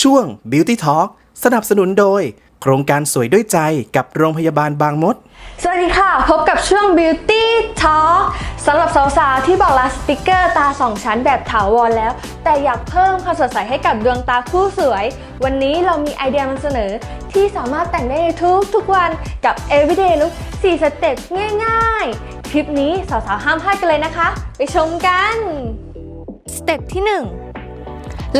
ช่วง Beauty Talk สนับสนุนโดย โครงการสวยด้วยใจกับโรงพยาบาลบางมด สวัสดีค่ะ พบกับช่วง Beauty Talk สำหรับสาวๆที่บอกลาสติกเกอร์ตาสองชั้นแบบถาวรแล้ว แต่อยากเพิ่มความสดใสให้กับดวงตาคู่สวย วันนี้เรามีไอเดียมานำเสนอ ที่สามารถแต่งได้ในทุกทุกๆวันกับ Everyday Look 4 สเต็ปง่ายๆ คลิปนี้สาวๆห้ามพลาดกันเลยนะคะ ไปชมกัน สเต็ปที่ 1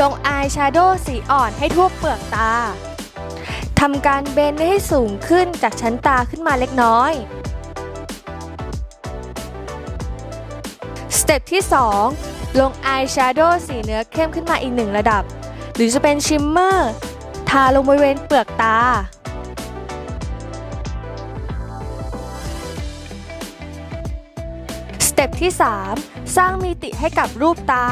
ลงอายแชโดว์สีอ่อนให้ทั่วเปลือกตา ทำการเบนให้สูงขึ้นจากชั้นตาขึ้นมาเล็กน้อย สเต็ปที่ 2 ลงอายแชโดว์สีเนื้อเข้มขึ้นมาอีกหนึ่งระดับ หรือจะเป็นชิมเมอร์ทาลงบริเวณเปลือกตาสเต็ปที่ 3 สร้างมิติให้กับรูปตา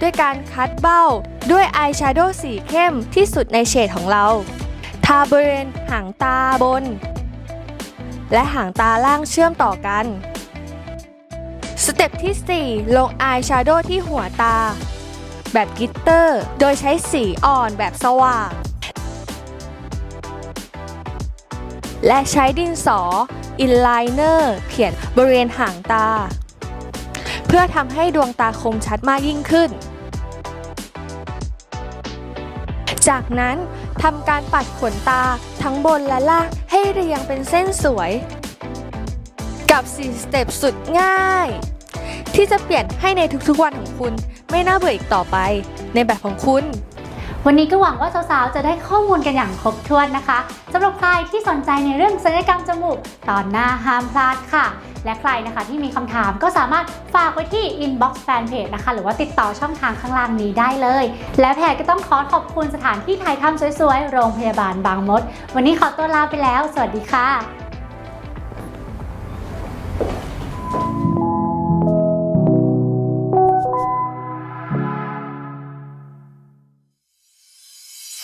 ด้วยการคัดเบ้า ด้วยอายแชโดว์สีเข้มที่สุดในเฉดของเรา ทาบริเวณหางตาบน และหางตาล่างเชื่อมต่อกัน สเต็ปที่ 4 ลงอายแชโดว์ที่หัวตา แบบกิตเตอร์ โดยใช้สีอ่อนแบบสว่างและใช้ดินสออินไลเนอร์เขียนบริเวณหางตา พื่อทำให้ดวงตาคมชัดมากยิ่งขึ้น จากนั้นทำการปัดขนตาทั้งบนและล่างให้เรียงเป็นเส้นสวย กับ 4 สเต็ปสุดง่าย ที่จะเปลี่ยนให้ในทุกๆวันของคุณไม่น่าเบื่ออีกต่อไปในแบบของคุณ วันนี้ก็หวังว่าสาวๆ จะได้ข้อมูลกันอย่างครบถ้วนนะคะสำหรับใครที่สนใจในเรื่องศัลยกรรมจมูก ตอนหน้าห้ามพลาดค่ะ และใครนะคะที่มีคำถามก็สามารถฝากไว้ที่ inbox fanpage นะคะ หรือว่าติดต่อช่องทางข้างล่างนี้ได้เลย และแพรก็ต้องขอขอบคุณสถานที่ถ่ายทำสวยๆ โรงพยาบาลบางมด วันนี้ขอตัวลาไปแล้ว สวัสดีค่ะ